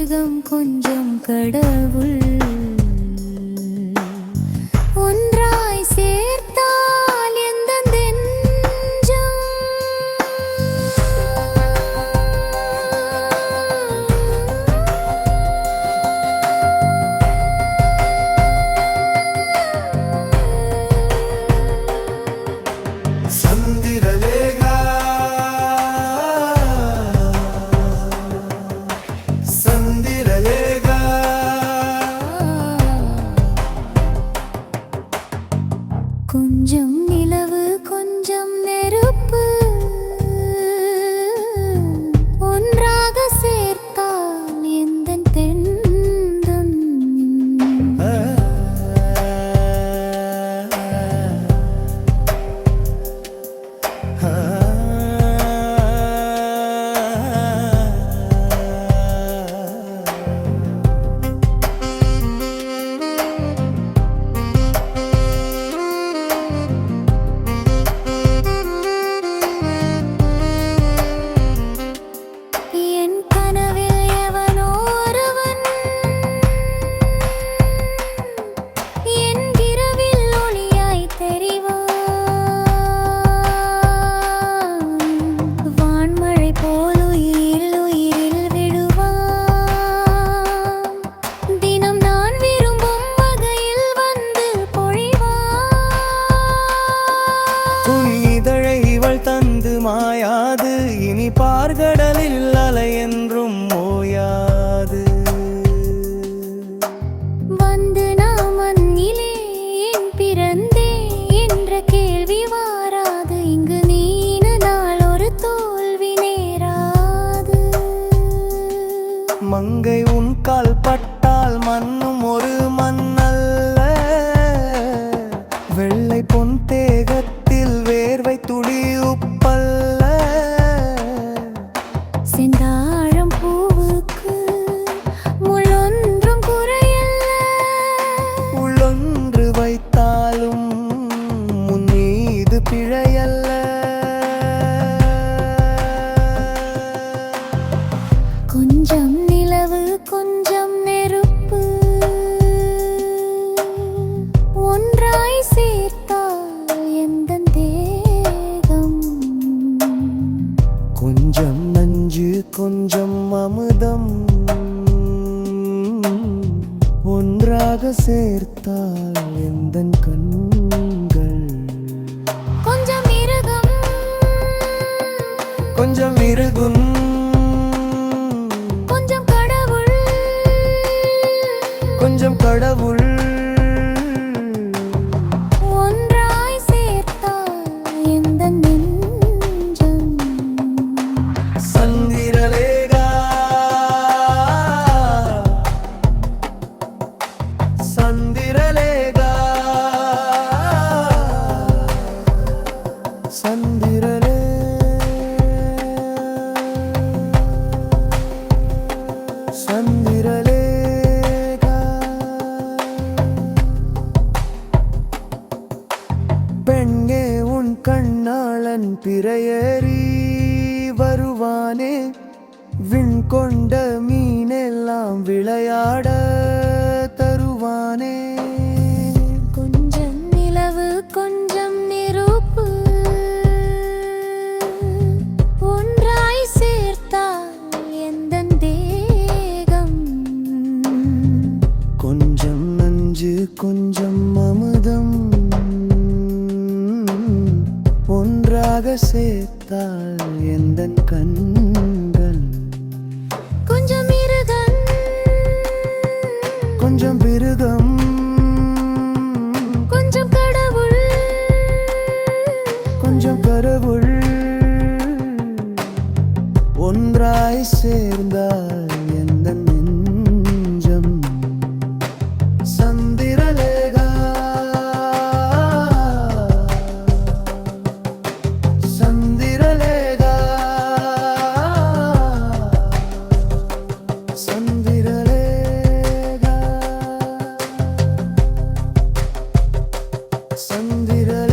மிருகம் கொஞ்சம் கடவுள். ஒன்றாக சேர்த்தால் பார்கடலில் அலை என்றும் ஓயாது. வந்து நான் மண்ணிலே ஏன் பிறந்தே என்ற கேள்வி வாராது. இங்கு நீனு நாள் ஒரு தோல்வி நேராது. மங்கை உன் கால் பட்டால் மண்ணும் ஒரு மண்ணல்ல. வெள்ளை பொன் தேகத்தில் வேர்வை துளி உப்பல்ல. கொஞ்சம் நஞ்சு கொஞ்சம் அமுதம். ஒன்றாக சேர்த்தால் எந்த கண்கள்? கொஞ்சம் மிருகம். கொஞ்சம் மிருகும். பெண்ணே உன் கண்ணாளன் பிறையேறி வருவானே. விண் கொண்ட மீனெல்லாம் விளையாட சேர்த்தால் எந்த கண் later